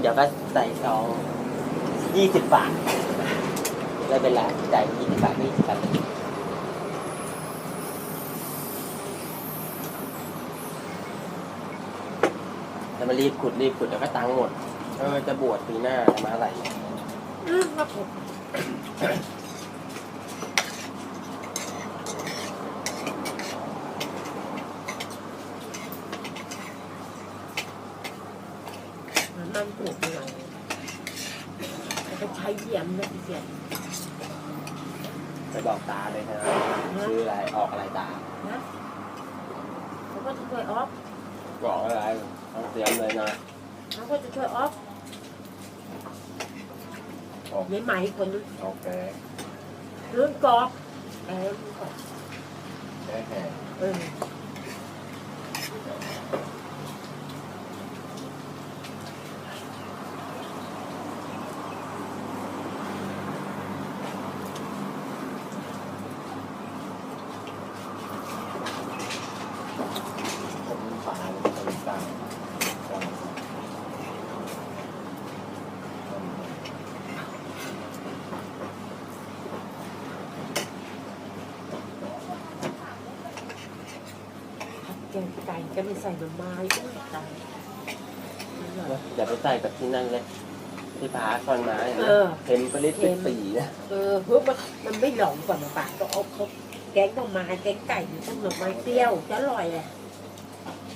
เดี๋ยวก็ใส่ซองยี่สิบบาทไม่เป็นไรจ่ายยี่สิบบาทยี่สิบบาทจะมารีบขุดรีบขุดเดี๋ยวก็ตังค์หมด เออจะบวชปีหน้าจะมาอะไร อืมครับผม มันปลูกหน่อยแล้วก็ใช้เยี่ยมนะพี่เสียไปบอกตาเลยนะชื่ออะไรออกอะไรตานะเขาก็จะช่วยออฟบอกอะไรต้องเตรียมเลยนะเขาก็จะช่วยออฟโอเคยายไหมคนนึงโอเครุ่นกอบเออแค่แค่เออ ผมปลาเลยตรงกลางกลาง แกงไก่ก็ไม่ใส่หน่อไม้ด้วยตายอย่าไปใส่กับที่นั่นเลย ที่พาคอนมาเนี่ยเอนะอเค็มปริศสีนะเออเฮ้ยมันมันไม่หลงกว่าหน่อปลาก็เอาเขาแกงหน่อไม้แกงไก่อยู่ต้องหน่อไม้เปรี้ยวจะอร่อยเลย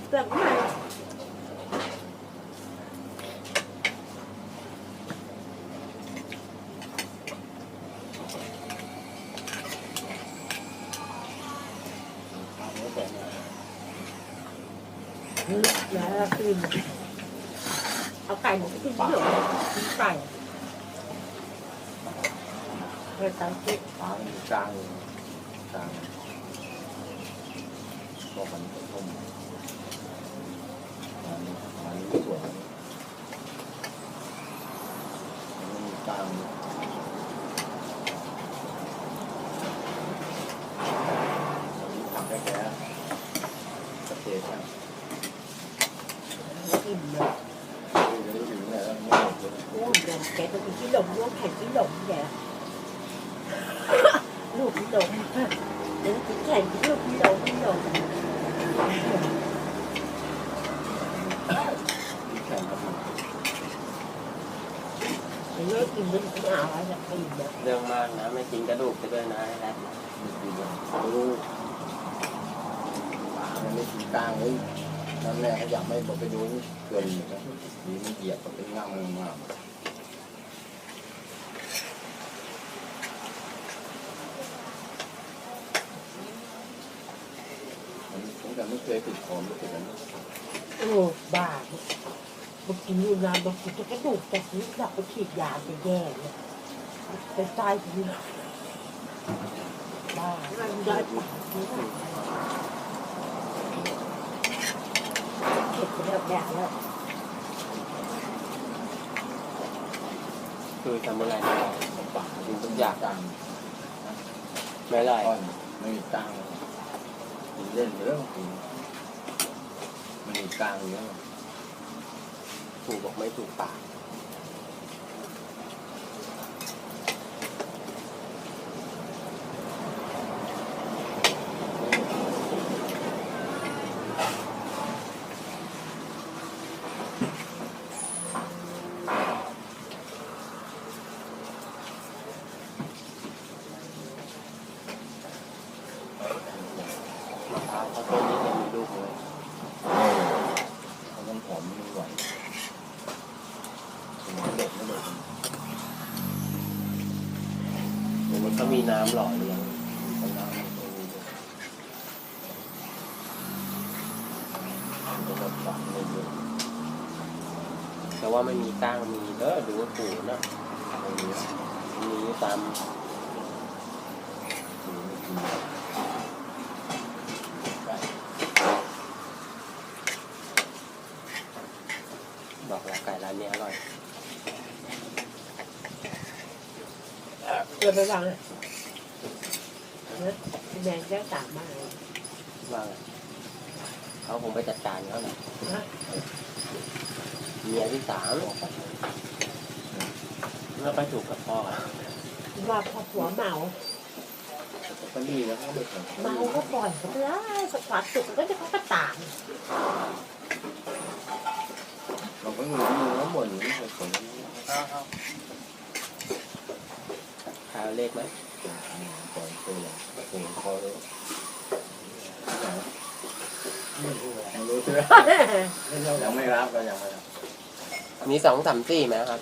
เปรี้ยวมากเอาไว้แต่มา เฮ้ยแล้วกินเอาไก่หมูไปกินเยอะไก่เฮ้ยตาคิดปลาอยู่กลางจางบอกมันต้มมันมันสวยมันมีกลางทำแค่แค่สเตจนะ อิ่มเลยจะได้ถึงเนี่ยแล้วไม่หมดเลยโอ้ยเดี๋ยวแกจะกินที่หลงร่วมแข่งที่หลงแกลูกที่หลงเดี๋ยวกินแข่งลูกที่หลงที่หลงเยวเลิกกินมันไม่เอาวจะอิ่มเลยเรื่องมากนะไม่กินกระดูกไปด้วยนะแล้ไม่กินะดูมันไม่กินกลางเลย นั่นแหละเขาอยากไม่บอกไปดูนี่เกินนะนี่มันเหยียบก็เป็นง่ามงามมันผมแต่ไม่เคยติดคอไม่เคยกันโอ้บ้าบอกกินอยู่นานบอกกินจะกระดูกจะซื้อหลับไปฉีดยาจะแย่เลยไปตายทีบ้ามันได้ ปากเข็ดไปแล้วแบบแล้วคือทำอะไรปลากินทุกอย่างกลางไม่อร่อยก้อนไม่มีกลางกินเล่นเรื่องกินไม่มีตังค์เยอะถูกบอกไม่ถูกปาก มะพร้าวเขาต้นนี้จะมีลูกเลย เขาต้องผอ มันเด็กนะเด็กมันก็มีน้ำหล่อเลี้ยงมันน้ำมันตัวนี้มันก็ฝังเลยแต่ว่าไม่มีก้างมีเด้อดูว่าปูนะมีตาม คือไม่กินไก่ บอกแล้วไก่ร้านนี้อร่อย เกินไปบ้างเลยนะแมงแก้วตามมาเลยว่าไงเขาคงไปจัดการเขาแหละนะมเมียที่สามแล้วไปถูกกับพ่อว่าพอผัวเมาก็นี่นะเขาไม่ทเมาก็ปล่อยเขาไปเลยสักพักสุดก็จะเขาก็ตามำเราก็งูงูแล้วบ่นอยู่ไม่เคยสนข่าว เลขไหมก่อนตัวอย่างโอ้โหคอเลยไม่รู้ใช่ไหมยังไม่รับก็ยังไม่รับมีสองสามสี่ไหมครับ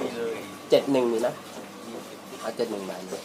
มีเลยเจ็ดหนึ่งมีนะเอาเจ็ดหนึ่งใบเลย